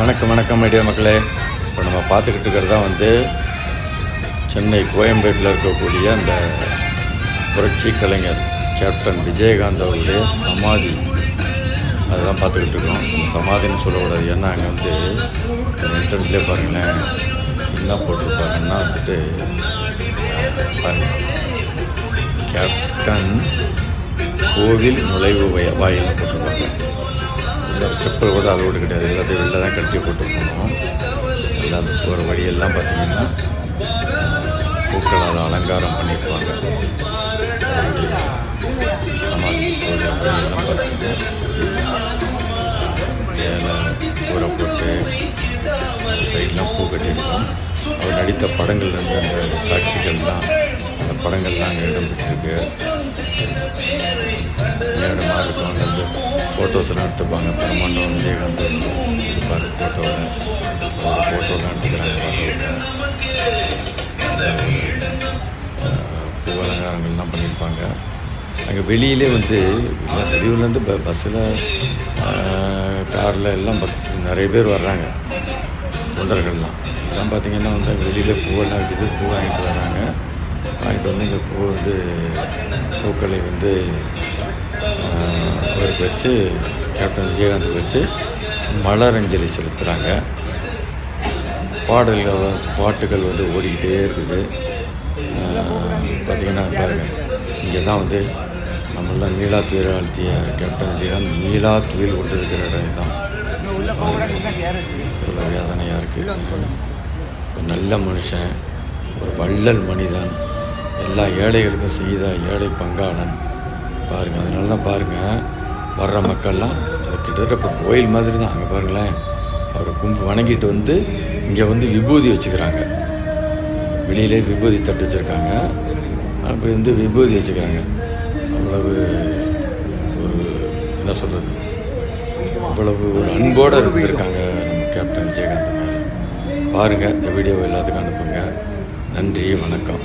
வணக்கம் வணக்கம் ஐடியா மக்களே. இப்போ நம்ம பார்த்துக்கிட்டு இருக்கிறது தான் வந்து சென்னை கோயம்பேட்டில் இருக்கக்கூடிய அந்த புரட்சி கலைஞர் கேப்டன் விஜயகாந்த் அவருடைய சமாதி. அதுதான் பார்த்துக்கிட்டு இருக்கோம் நம்ம சமாதின்னு சொல்லக்கூடாது. ஏன்னா அங்கே வந்து என்ட்ரன்ஸ்லேயே பாருங்களேன் என்ன போட்டிருப்பாங்கன்னா வந்துட்டு பாருங்க. கேப்டன் கோவில் நுழைவு வய வாயில் போட்டிருப்பாங்க. எல்லாரும் செப்பல் கூட அளவோடு கிடையாது. எல்லாத்தையும் வெளில தான் கழட்டி போட்டு போகணும் எல்லாம் அந்த போகிற வழியெல்லாம் பார்த்தீங்கன்னா பூக்களால் அலங்காரம் பண்ணியிருப்பாங்க. சமாதி போகிற வழியெல்லாம் பார்த்தீங்கன்னா மேலே கூரை போட்டு சைட்லாம் பூ கட்டியிருக்கோம். அவர் நடித்த படங்கள்லேருந்து அந்த காட்சிகள்லாம் அந்த படங்கள்லாம் அங்கே இடம் பெற்றிருக்கு. மேடு மாதிரி அங்கே வந்து ஃபோட்டோஸ்லாம் எடுத்துப்பாங்க பிரம்மாண்டம் விஜயகாந்த் இருப்பார் ஃபோட்டோவில் அவரோட ஃபோட்டோலாம் எடுத்துக்கிறாங்க வர்றவங்க பூ அலங்காரங்கள்லாம் பண்ணியிருப்பாங்க. அங்கே வெளியிலே வந்து வெளியூர்லேருந்து ப பஸ்ஸில் காரில் எல்லாம் நிறைய பேர் வர்றாங்க. தொண்டர்கள்லாம். எல்லாம் பார்த்திங்கன்னா வந்து அங்கே வெளியில் பூவெல்லாம் விற்கிது பூ வாங்கிட்டு வர்றாங்க. வாங்கிட்டு வந்து இங்கே பூ வந்து பூக்களை வந்து அவருக்கு வச்சு கேப்டன் விஜயகாந்துக்கு வச்சு மலரஞ்சலி செலுத்துகிறாங்க பாடல்கள் பாட்டுகள் வந்து ஓடிக்கிட்டே இருக்குது. பார்த்திங்கன்னா பாருங்கள் இங்கே தான் வந்து நம்மளாம் மீளா துயில் ஆழ்த்திய கேப்டன் விஜயகாந்த் மீளா துயில் கொண்டு இருக்கிற இடம் தான் பாருங்கள் வேதனையாக இருக்குது ஒரு நல்ல மனுஷன் ஒரு வள்ளல் மனிதன் எல்லா ஏழைகளுக்கும் செய்த ஏழை பங்காளன். பாருங்கள் அதனால தான் பாருங்கள் வர்ற மக்கள்லாம் அது கிட்டத்தட்ட இப்போ கோயில் மாதிரி தான் அங்கே பாருங்களேன் அவரை கும்பு வணங்கிட்டு வந்து இங்கே வந்து விபூதி வச்சுக்கிறாங்க. வெளியிலே விபூதி தட்டு வச்சுருக்காங்க. அப்படி வந்து விபூதி வச்சுக்கிறாங்க. அவ்வளவு ஒரு என்ன சொல்கிறது அவ்வளவு ஒரு அன்போடு இருந்திருக்காங்க நம்ம கேப்டன் விஜயகாந்த் மேலே. பாருங்கள் இந்த வீடியோவை எல்லாத்துக்கும் அனுப்புங்க. நன்றி வணக்கம்.